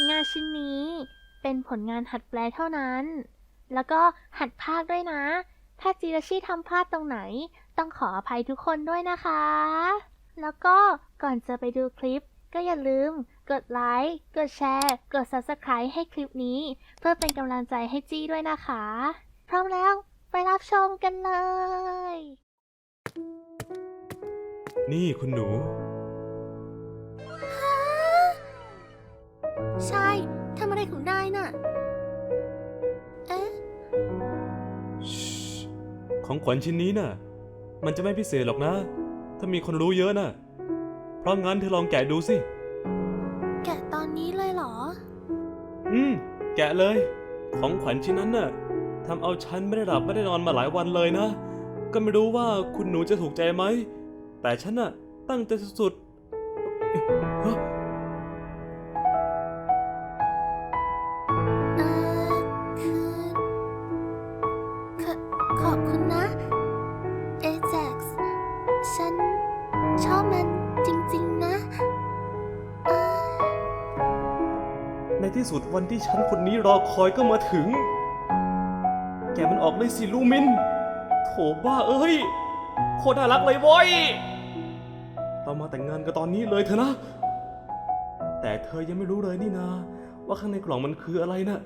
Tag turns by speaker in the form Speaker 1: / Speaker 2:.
Speaker 1: ลงานชิ้นนี้ เป็นผลงานหัดแปลเท่านั้น แล้วก็หัดภาคด้วยนะ ถ้าจิราชิทำพลาดตรงไหน ต้องขออภัยทุกคนด้วยนะคะ แล้วก็ก่อนจะไปดูคลิป ก็อย่าลืม กดไลค์ กดแชร์ กด Subscribe ให้คลิปนี้ เพื่อเป็นกำลังใจให้จี้ด้วยนะคะ พร้อมแล้วไปรับชมกันเลย
Speaker 2: นี่คุณหนู
Speaker 1: ใช่ทำอะไรของนายน่ะ เอ๊ะ
Speaker 2: ของขวัญชิ้นนี้น่ะ มันจะไม่พิเศษหรอกนะ ถ้ามีคนรู้เยอะน่ะ เพราะงั้นเธอลองแกะดูสิ
Speaker 1: แกะตอนนี้เลยเหรอ
Speaker 2: อืม แกะเลย ของขวัญชิ้นนั้นน่ะทำเอาฉันไม่ได้หลับไม่ได้นอนมาหลายวันเลยนะ ก็ไม่รู้ว่าคุณหนูจะถูกใจไหม แต่ฉันน่ะตั้งใจสุดๆ
Speaker 1: ขอบคุณนะ เอเจ็กซ์ฉันชอบมันจริงๆนะเออ
Speaker 2: ในที่สุดวันที่ฉันคนนี้รอคอยก็มาถึง แกมันออกเลยสิลูมิน โถบ้าเอ้ย โคตรน่ารักเลยโว้ย เรามาแต่งงานกันตอนนี้เลยเถอะนะ แต่เธอยังไม่รู้เลยนี่นา ว่าข้างในกล่องมันคืออะไรนะ่ะ